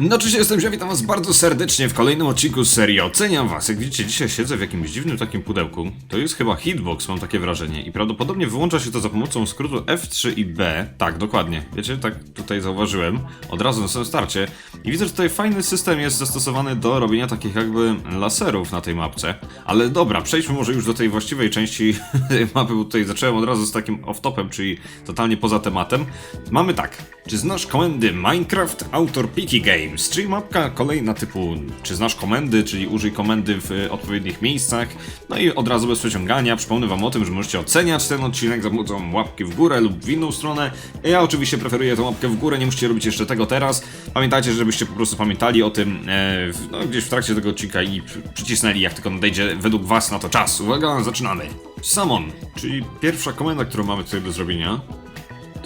No cześć, jestem ja witam was bardzo serdecznie w kolejnym odcinku serii Oceniam was. Jak widzicie, dzisiaj siedzę w jakimś dziwnym takim pudełku. To jest chyba hitbox, mam takie wrażenie. I prawdopodobnie wyłącza się to za pomocą skrótu F3 i B. Tak, dokładnie. Wiecie, tak tutaj zauważyłem. Od razu na samym starcie. I widzę, że tutaj fajny system jest zastosowany do robienia takich jakby laserów na tej mapce. Ale dobra, przejdźmy może już do tej właściwej części mapy, bo tutaj zacząłem od razu z takim off-topem, czyli totalnie poza tematem. Mamy tak. Czy znasz komendy Minecraft Autor Piki Games? Czyli mapka kolejna typu, czy znasz komendy, czyli użyj komendy w y, odpowiednich miejscach. No i od razu bez przeciągania przypomnę wam o tym, że możecie oceniać ten odcinek za pomocą łapki w górę lub w inną stronę. Ja oczywiście preferuję tą łapkę w górę, nie musicie robić jeszcze tego teraz. Pamiętajcie, żebyście po prostu pamiętali o tym e, no, gdzieś w trakcie tego odcinka i przy- przycisnęli, jak tylko nadejdzie według was na to czas. Uwaga, zaczynamy. Summon, czyli pierwsza komenda, którą mamy tutaj do zrobienia.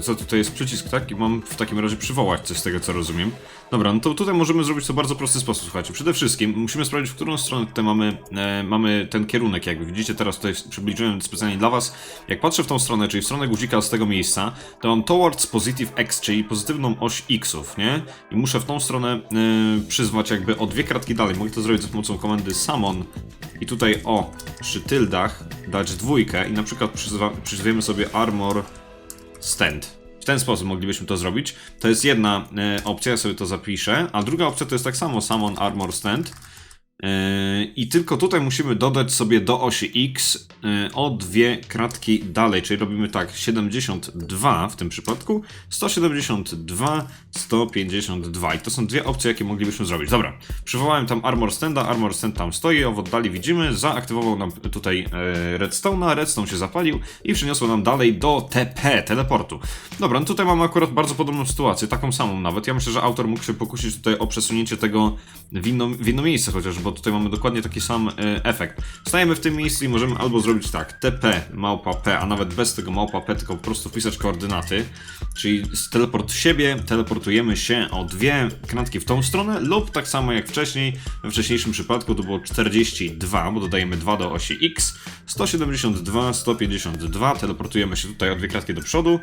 Co tutaj jest przycisk, tak? I mam w takim razie przywołać coś z tego, co rozumiem. Dobra, no to tutaj możemy zrobić to w bardzo prosty sposób, słuchajcie. Przede wszystkim musimy sprawdzić, w którą stronę tutaj mamy, e, mamy ten kierunek, jak widzicie, teraz tutaj przybliżyłem specjalnie dla was. Jak patrzę w tą stronę, czyli w stronę guzika z tego miejsca, to mam towards positive x, czyli pozytywną oś xów, nie? I muszę w tą stronę e, przyzwać jakby o dwie kratki dalej. Mogę to zrobić za pomocą komendy summon i tutaj o, przy tyldach dać dwójkę i na przykład przyzwa, przyzwiemy sobie armor stand. W ten sposób moglibyśmy to zrobić. To jest jedna e, opcja, ja sobie to zapiszę, a druga opcja to jest tak samo Summon Armor Stand. E, I tylko tutaj musimy dodać sobie do osi X e, o dwie kratki dalej, czyli robimy tak 72 w tym przypadku, 172, 152 i to są dwie opcje, jakie moglibyśmy zrobić. Dobra, przywołałem tam Armor Standa, Armor Stand tam stoi, o w oddali widzimy, zaaktywował nam tutaj e, Redstone'a, Redstone się zapalił i przeniosło nam dalej do TP, teleportu. Dobra, no tutaj mamy akurat bardzo podobną sytuację, taką samą nawet. Ja myślę, że autor mógł się pokusić tutaj o przesunięcie tego w, inną, w inne miejsce chociaż, bo tutaj mamy dokładnie taki sam e, efekt. Stajemy w tym miejscu i możemy albo zrobić tak, TP małpa P, a nawet bez tego małpa P, tylko po prostu wpisać koordynaty, czyli teleport siebie teleportujemy się o dwie kratki w tą stronę lub tak samo jak wcześniej, we wcześniejszym przypadku to było 42, bo dodajemy 2 do osi X, 172, 152, teleportujemy się tutaj o dwie kratki do przodu,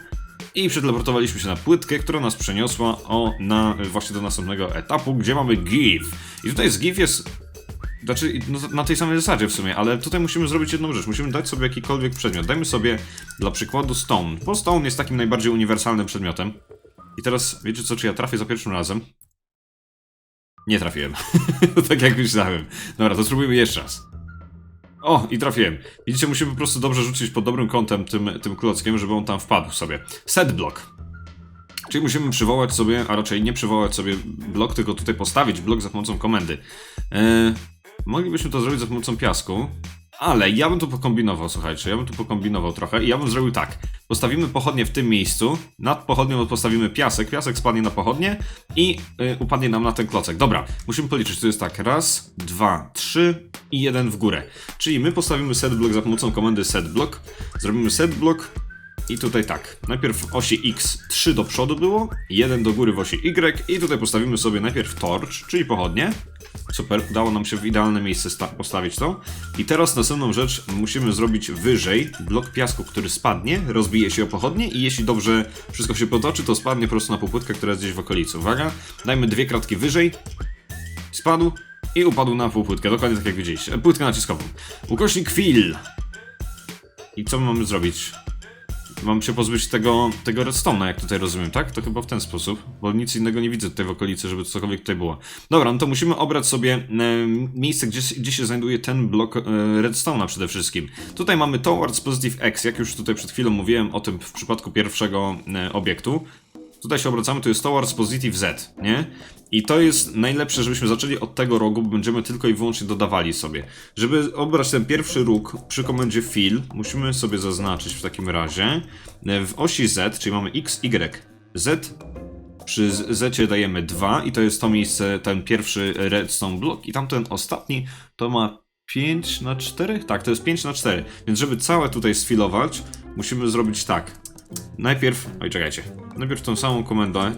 i przeteleportowaliśmy się na płytkę, która nas przeniosła o, na, właśnie do następnego etapu, gdzie mamy give. I tutaj z give jest. Znaczy, no, na tej samej zasadzie w sumie, ale tutaj musimy zrobić jedną rzecz. Musimy dać sobie jakikolwiek przedmiot. Dajmy sobie dla przykładu stone, bo stone jest takim najbardziej uniwersalnym przedmiotem. I teraz, wiecie co, czy ja trafię za pierwszym razem? Nie trafiłem. tak jak myślałem. Dobra, to spróbujmy jeszcze raz. O, i trafiłem. Widzicie, musimy po prostu dobrze rzucić pod dobrym kątem tym, tym klockiem, żeby on tam wpadł sobie. Set block. Czyli musimy przywołać sobie, a raczej nie przywołać sobie blok, tylko tutaj postawić blok za pomocą komendy. Eee, moglibyśmy to zrobić za pomocą piasku, ale ja bym tu pokombinował, słuchajcie, ja bym tu pokombinował trochę i ja bym zrobił tak. Postawimy pochodnie w tym miejscu, nad pochodnią postawimy piasek, piasek spadnie na pochodnie i y, upadnie nam na ten klocek. Dobra, musimy policzyć, to jest tak, raz, dwa, trzy i jeden w górę. Czyli my postawimy set block za pomocą komendy set block, zrobimy set block i tutaj tak, najpierw osi X 3 do przodu było, 1 do góry w osi Y i tutaj postawimy sobie najpierw torch, czyli pochodnie. Super, udało nam się w idealne miejsce sta- postawić to. I teraz następną rzecz musimy zrobić wyżej blok piasku, który spadnie, rozbije się o pochodnie i jeśli dobrze wszystko się potoczy, to spadnie po prostu na półpłytkę, która jest gdzieś w okolicy. Uwaga, dajmy dwie kratki wyżej, spadł i upadł na półpłytkę, dokładnie tak jak widzieliście. Płytkę naciskową. Ukośnik fill. I co my mamy zrobić? Mam się pozbyć tego, tego redstone'a, jak tutaj rozumiem, tak? To chyba w ten sposób, bo nic innego nie widzę tutaj w okolicy, żeby cokolwiek tutaj było. Dobra, no to musimy obrać sobie miejsce, gdzie, gdzie się znajduje ten blok e, redstone'a przede wszystkim. Tutaj mamy Towards Positive X, jak już tutaj przed chwilą mówiłem o tym w przypadku pierwszego e, obiektu. Tutaj się obracamy, to jest Towards Positive Z, nie? I to jest najlepsze, żebyśmy zaczęli od tego rogu, bo będziemy tylko i wyłącznie dodawali sobie. Żeby obrać ten pierwszy róg przy komendzie fill, musimy sobie zaznaczyć w takim razie e, w osi Z, czyli mamy X, Y, Z przy Z dajemy 2 i to jest to miejsce, ten pierwszy redstone block i tamten ostatni to ma 5 na 4? Tak, to jest 5 na 4. Więc żeby całe tutaj sfilować, musimy zrobić tak. Najpierw, oj czekajcie, najpierw tą samą komendę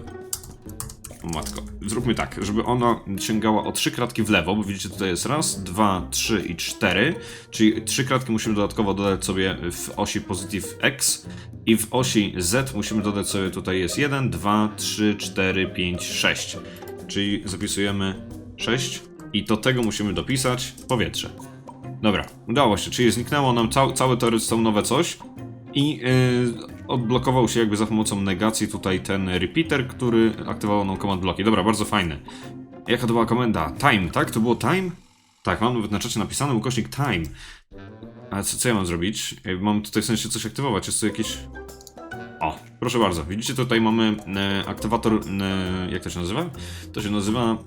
o matko. Zróbmy tak, żeby ona sięgała o trzy kratki w lewo, bo widzicie tutaj jest raz, dwa, trzy i cztery, czyli trzy kratki musimy dodatkowo dodać sobie w osi positive x i w osi z musimy dodać sobie tutaj jest 1, 2, 3, 4, 5, 6. czyli zapisujemy 6 i do tego musimy dopisać powietrze. Dobra, udało się, czyli zniknęło nam cał, całe to redstone'owe coś i yy, odblokował się jakby za pomocą negacji tutaj ten repeater, który aktywował nam command bloki. Dobra, bardzo fajne. Jaka to była komenda? Time, tak? To było time? Tak, mam nawet na czacie napisane ukośnik time. Ale co, co ja mam zrobić? Mam tutaj w sensie coś aktywować, jest tu jakiś... O, proszę bardzo, widzicie tutaj mamy e, aktywator, e, jak to się nazywa? To się nazywa...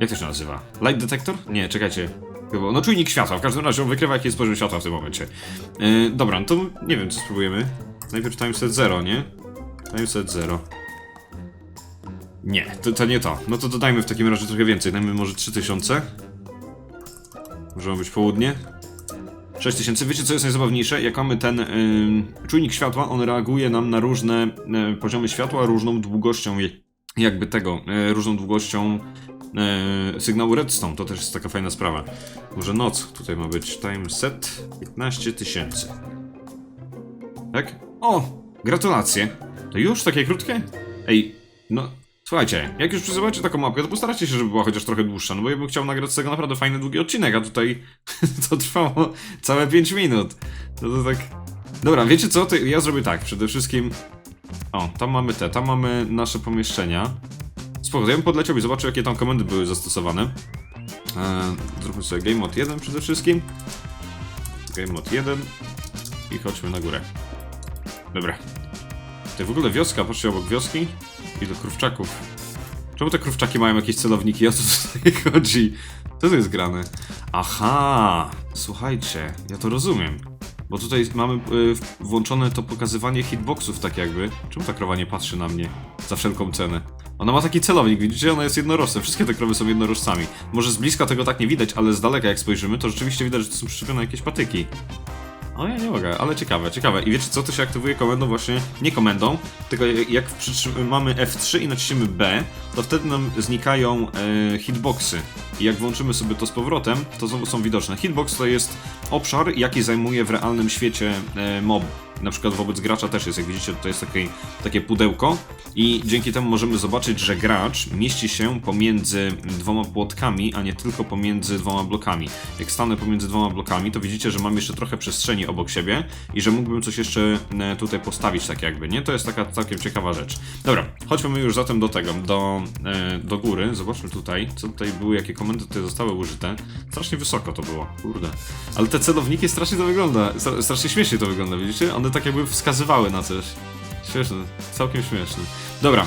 Jak to się nazywa? Light detector? Nie, czekajcie. Chyba, no czujnik światła, w każdym razie on wykrywa jaki jest poziom światła w tym momencie. E, dobra, no to nie wiem co spróbujemy. Najpierw time set 0, nie? Time set 0. Nie, to, to nie to. No to dodajmy w takim razie trochę więcej. Dajmy może 3000. Może być południe. 6000. Wiecie co jest najzabawniejsze? Jak mamy ten ym, czujnik światła, on reaguje nam na różne y, poziomy światła, różną długością jakby tego, y, różną długością y, sygnału redstone. To też jest taka fajna sprawa. Może noc tutaj ma być time set 15 tysięcy. Tak? O! Gratulacje! To już takie krótkie? Ej, no słuchajcie, jak już przyzywacie taką mapkę, to postarajcie się, żeby była chociaż trochę dłuższa, no bo ja bym chciał nagrać z tego naprawdę fajny, długi odcinek, a tutaj to trwało całe 5 minut. No to tak... Dobra, wiecie co? To ja zrobię tak, przede wszystkim... O, tam mamy te, tam mamy nasze pomieszczenia. Spoko, ja podleciał i zobaczył, jakie tam komendy były zastosowane. Eee, zróbmy sobie Game Mode 1 przede wszystkim. Game Mode 1 i chodźmy na górę. Dobra. To w ogóle wioska, patrzcie obok wioski. Ile krówczaków. Czemu te krówczaki mają jakieś celowniki? O co tutaj chodzi? Co to jest grane? Aha! Słuchajcie, ja to rozumiem. Bo tutaj mamy y, włączone to pokazywanie hitboxów tak jakby. Czemu ta krowa nie patrzy na mnie? Za wszelką cenę. Ona ma taki celownik, widzicie? Ona jest jednorożcem. Wszystkie te krowy są jednorożcami. Może z bliska tego tak nie widać, ale z daleka jak spojrzymy, to rzeczywiście widać, że to są przyczepione jakieś patyki. O, ja nie mogę, ale ciekawe, ciekawe. I wiecie co, to się aktywuje komendą właśnie, nie komendą, tylko jak przytrzymamy F3 i naciśniemy B, to wtedy nam znikają e, hitboxy. I jak włączymy sobie to z powrotem, to znowu są widoczne. Hitbox to jest obszar, jaki zajmuje w realnym świecie e, mob. Na przykład wobec gracza też jest, jak widzicie, to jest takie, takie pudełko i dzięki temu możemy zobaczyć, że gracz mieści się pomiędzy dwoma płotkami, a nie tylko pomiędzy dwoma blokami. Jak stanę pomiędzy dwoma blokami, to widzicie, że mam jeszcze trochę przestrzeni obok siebie i że mógłbym coś jeszcze e, tutaj postawić tak jakby, nie? To jest taka całkiem ciekawa rzecz. Dobra, chodźmy już zatem do tego, do, e, do góry. Zobaczmy tutaj, co tutaj były, jakie komendy tutaj zostały użyte. Strasznie wysoko to było, kurde. Ale te celowniki strasznie to wygląda, stra- strasznie śmiesznie to wygląda, widzicie? One tak jakby wskazywały na coś. Śmieszne, całkiem śmieszne. Dobra.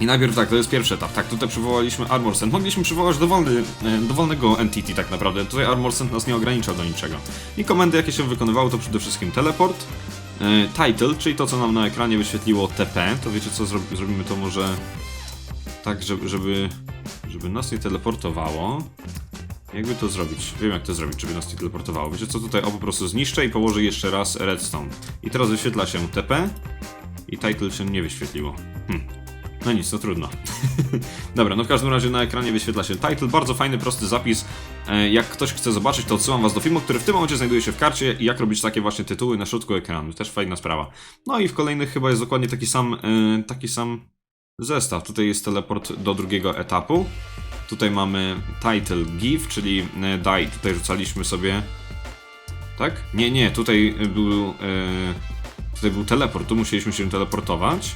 I najpierw tak, to jest pierwszy etap. Tak, tutaj przywołaliśmy Armor Send. Mogliśmy przywołać dowolny, e, dowolnego entity tak naprawdę. Tutaj Armor Send nas nie ogranicza do niczego. I komendy, jakie się wykonywały, to przede wszystkim teleport, e, title, czyli to, co nam na ekranie wyświetliło TP. To wiecie co, zrobi, zrobimy to może tak, żeby, żeby, żeby nas nie teleportowało. Jakby to zrobić? Wiem jak to zrobić, żeby nas nie teleportowało. Wiecie co, tutaj o po prostu zniszczę i położę jeszcze raz redstone. I teraz wyświetla się TP i title się nie wyświetliło. Hm. No nic, no trudno. Dobra, no w każdym razie na ekranie wyświetla się title, bardzo fajny, prosty zapis. E, Jak ktoś chce zobaczyć, to odsyłam was do filmu, który w tym momencie znajduje się w karcie i jak robić takie właśnie tytuły na środku ekranu. Też fajna sprawa. No i w kolejnych chyba jest dokładnie taki sam, e, taki sam zestaw. Tutaj jest teleport do drugiego etapu. Tutaj mamy title give, czyli e, die. Tutaj rzucaliśmy sobie. Tak? Nie, nie, tutaj był. E, tutaj był teleport, tu musieliśmy się teleportować.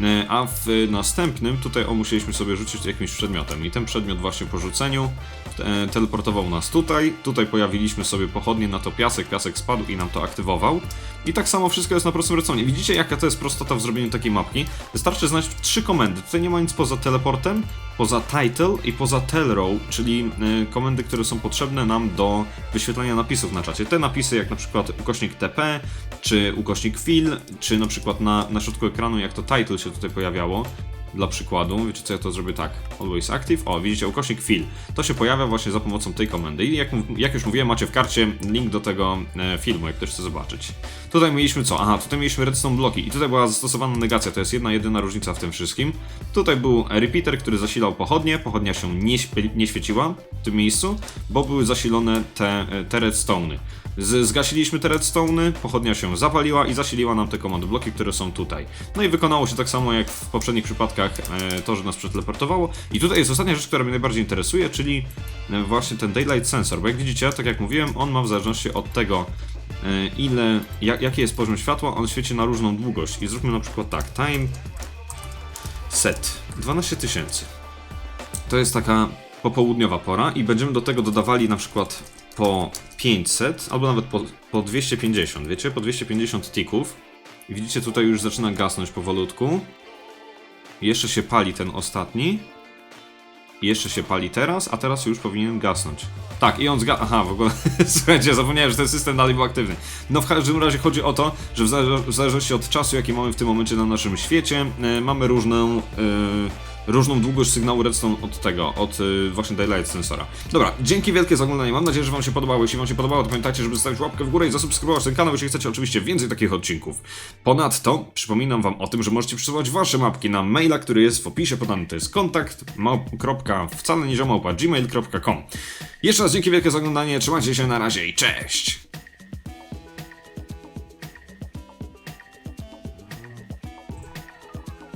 E, A w następnym tutaj o, musieliśmy sobie rzucić jakimś przedmiotem. I ten przedmiot właśnie po rzuceniu e, teleportował nas tutaj. Tutaj pojawiliśmy sobie pochodnie na to piasek, piasek spadł i nam to aktywował. I tak samo wszystko jest na prostym redstone'ie. Widzicie jaka to jest prostota w zrobieniu takiej mapki? Wystarczy znać trzy komendy. Tutaj nie ma nic poza teleportem, poza title i poza telrow, czyli y, komendy, które są potrzebne nam do wyświetlania napisów na czacie. Te napisy jak na przykład ukośnik TP, czy ukośnik fill, czy na przykład na, na środku ekranu jak to title się tutaj pojawiało. Dla przykładu, wiecie co ja to zrobię tak, always active, o widzicie ukośnik fill, to się pojawia właśnie za pomocą tej komendy i jak, jak już mówiłem macie w karcie link do tego e, filmu, jak ktoś chce zobaczyć. Tutaj mieliśmy co? Aha, tutaj mieliśmy redstone bloki i tutaj była zastosowana negacja, to jest jedna jedyna różnica w tym wszystkim. Tutaj był repeater, który zasilał pochodnie, pochodnia się nie, nie świeciła w tym miejscu, bo były zasilone te, e, te redstone'y. Z, zgasiliśmy te redstone'y, pochodnia się zapaliła i zasiliła nam te komand bloki, które są tutaj. No i wykonało się tak samo jak w poprzednich przypadkach e, to, że nas przeteleportowało. I tutaj jest ostatnia rzecz, która mnie najbardziej interesuje, czyli e, właśnie ten Daylight Sensor, bo jak widzicie, tak jak mówiłem, on ma w zależności od tego, e, ile, jak, jaki jest poziom światła, on świeci na różną długość. I zróbmy na przykład tak, time set 12 tysięcy. To jest taka popołudniowa pora i będziemy do tego dodawali na przykład po 500 albo nawet po, po 250, wiecie, po 250 tików. I widzicie, tutaj już zaczyna gasnąć powolutku. Jeszcze się pali ten ostatni. Jeszcze się pali teraz, a teraz już powinien gasnąć. Tak, i on zga... Aha, w ogóle, słuchajcie, zapomniałem, że ten system dalej był aktywny. No w każdym razie chodzi o to, że w, zale- w zależności od czasu, jaki mamy w tym momencie na naszym świecie, e, mamy różną... E, różną długość sygnału redstone od tego, od y, właśnie Daylight Sensora. Dobra, dzięki wielkie za oglądanie, mam nadzieję, że wam się podobało. Jeśli wam się podobało, to pamiętajcie, żeby zostawić łapkę w górę i zasubskrybować ten kanał, jeśli chcecie oczywiście więcej takich odcinków. Ponadto przypominam wam o tym, że możecie przesyłać wasze mapki na maila, który jest w opisie podany, to jest kontakt gmail.com. Jeszcze raz dzięki wielkie za oglądanie, trzymajcie się, na razie i cześć!